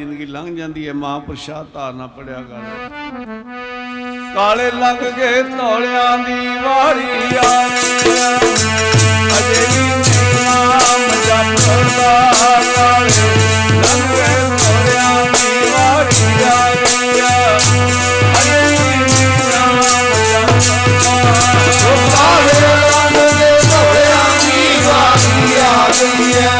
ਜ਼ਿੰਦਗੀ ਲੰਘ ਜਾਂਦੀ ਹੈ, ਮਹਾਂਪੁਰਸ਼ਾ ਧਾਰਨਾ ਪੜਿਆ ਕਰ। ਕਾਲੇ ਲੰਘ ਗਏ ਧੌਲਿਆਂ ਦੀ ਵਾਰੀ ਆਏ ਅਜੇ ਵੀ ਨਾਮ ਜਪਦਾ ਕਾਲੇ ਲੰਘ ਗਏ ਧੌਲਿਆਂ ਦੀ ਵਾਰੀ ਆਏ ਅਜੇ ਵੀ ਨਾਮ ਜਪਦਾ ਕਾਲੇ ਰੰਗ ਦੇ ਧੋਲਿਆਂ ਦੀ ਵਾਰੀ ਆ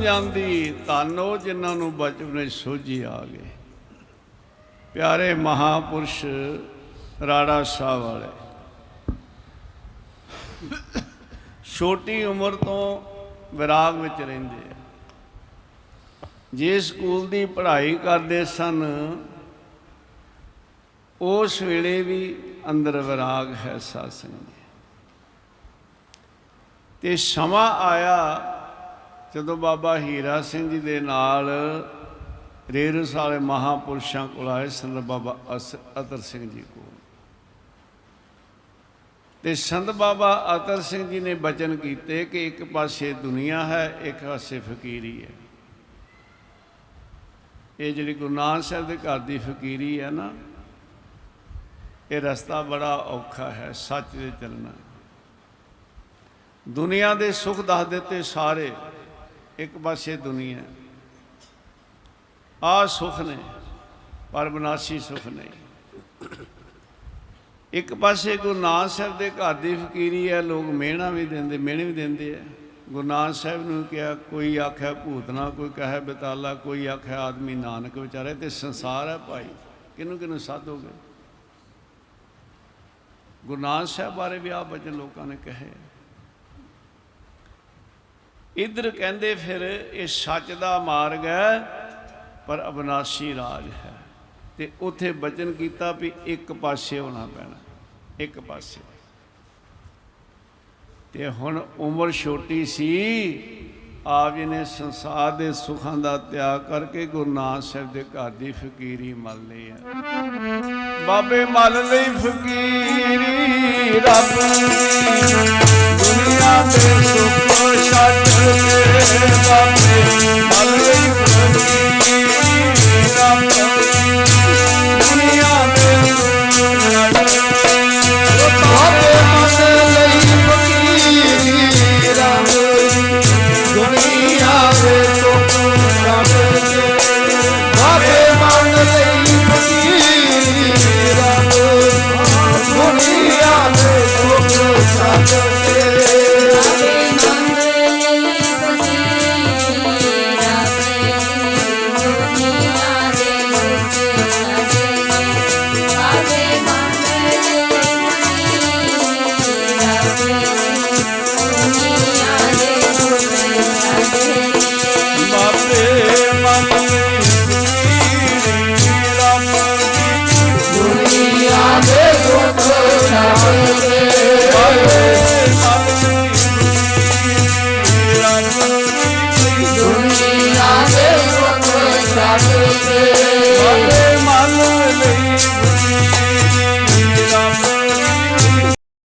ਜਾਂਦੀ ਧੰਨ ਉਹ ਜਿਨ੍ਹਾਂ ਨੂੰ ਬਚਪਨ ਵਿੱਚ ਸੋਝੀ ਆ ਗਏ। ਪਿਆਰੇ ਮਹਾਪੁਰਸ਼ ਰਾੜਾ ਸ਼ਾਹ ਵਾਲੇ, ਛੋਟੀ ਉਮਰ ਤੋਂ ਵਿਰਾਗ ਵਿੱਚ ਰਹਿੰਦੇ ਆ। ਜੇ ਸਕੂਲ ਦੀ ਪੜ੍ਹਾਈ ਕਰਦੇ ਸਨ, ਉਸ ਵੇਲੇ ਵੀ ਅੰਦਰ ਵਿਰਾਗ ਹੈ ਸਾਧ ਸੰਗਤ ਜੀ ਤੇ ਸਮਾਂ ਆਇਆ ਜਦੋਂ ਬਾਬਾ ਹੀਰਾ ਸਿੰਘ ਜੀ ਦੇ ਨਾਲ ਰੇਰਸ ਵਾਲੇ ਮਹਾਪੁਰਸ਼ਾਂ ਕੋਲ ਆਏ ਸੰਤ ਬਾਬਾ ਅਸ- ਅਤਰ ਸਿੰਘ ਜੀ ਕੋਲ। ਤੇ ਸੰਤ ਬਾਬਾ ਅਤਰ ਸਿੰਘ ਜੀ ਨੇ ਬਚਨ ਕੀਤੇ ਕਿ ਇੱਕ ਪਾਸੇ ਦੁਨੀਆ ਹੈ, ਇੱਕ ਪਾਸੇ ਫਕੀਰੀ ਹੈ। ਇਹ ਜਿਹੜੀ ਗੁਰੂ ਨਾਨਕ ਸਾਹਿਬ ਦੇ ਘਰ ਦੀ ਫਕੀਰੀ ਹੈ ਨਾ, ਇਹ ਰਸਤਾ ਬੜਾ ਔਖਾ ਹੈ, ਸੱਚ ਦੇ ਚੱਲਣਾ ਦੁਨੀਆ ਦੇ ਸੁੱਖ ਦੱਸ ਦਿੱਤੇ ਸਾਰੇ। ਇੱਕ ਪਾਸੇ ਦੁਨੀਆ ਆ ਸੁੱਖ ਨੇ, ਪਰ ਵਿਨਾਸ਼ੀ ਸੁੱਖ ਨਹੀਂ। ਇੱਕ ਪਾਸੇ ਗੁਰੂ ਨਾਨਕ ਸਾਹਿਬ ਦੇ ਘਰ ਦੀ ਫਕੀਰੀ ਹੈ, ਲੋਕ ਮਿਹਣਾ ਵੀ ਦਿੰਦੇ, ਮਿਹਣੇ ਵੀ ਦਿੰਦੇ ਆ ਗੁਰੂ ਨਾਨਕ ਸਾਹਿਬ ਨੂੰ ਕਿਹਾ, ਕੋਈ ਆਖਿਆ ਭੂਤਨਾ ਕੋਈ ਕਹੇ ਬਤਾਲਾ, ਕੋਈ ਆਖਿਆ ਆਦਮੀ ਨਾਨਕ ਵਿਚਾਰੇ, ਤੇ ਸੰਸਾਰ ਹੈ ਭਾਈ। ਕਿਹਨੂੰ ਕਿਹਨੂੰ ਸਾਧੋਗੇ? ਗੁਰੂ ਨਾਨਕ ਸਾਹਿਬ ਬਾਰੇ ਵੀ ਆ ਬਚਨ ਲੋਕਾਂ ਨੇ ਕਹੇ। ਇਧਰ ਕਹਿੰਦੇ ਫਿਰ ਇਹ ਸੱਚ ਦਾ ਮਾਰਗ ਹੈ, ਪਰ ਅਬਨਾਸ਼ੀ ਰਾਜ ਹੈ। ਤੇ ਉਥੇ ਬਚਨ ਕੀਤਾ ਵੀ ਇੱਕ ਪਾਸੇ ਹੋਣਾ ਪੈਣਾ, ਇੱਕ ਪਾਸੇ। ਤੇ ਹੁਣ ਉਮਰ ਛੋਟੀ ਸੀ, ਆਪ ਜੀ ਨੇ ਸੰਸਾਰ ਦੇ ਸੁੱਖਾਂ ਦਾ ਤਿਆਗ ਕਰਕੇ ਗੁਰੂ ਨਾਨਕ ਸਾਹਿਬ ਦੇ ਘਰ ਦੀ ਫਕੀਰੀ ਮੰਨ ਲਈ ਹੈ। ਬਾਬੇ ਮੰਨ ਲਈ ਫਕੀਰੀ, ਰੱਬ That's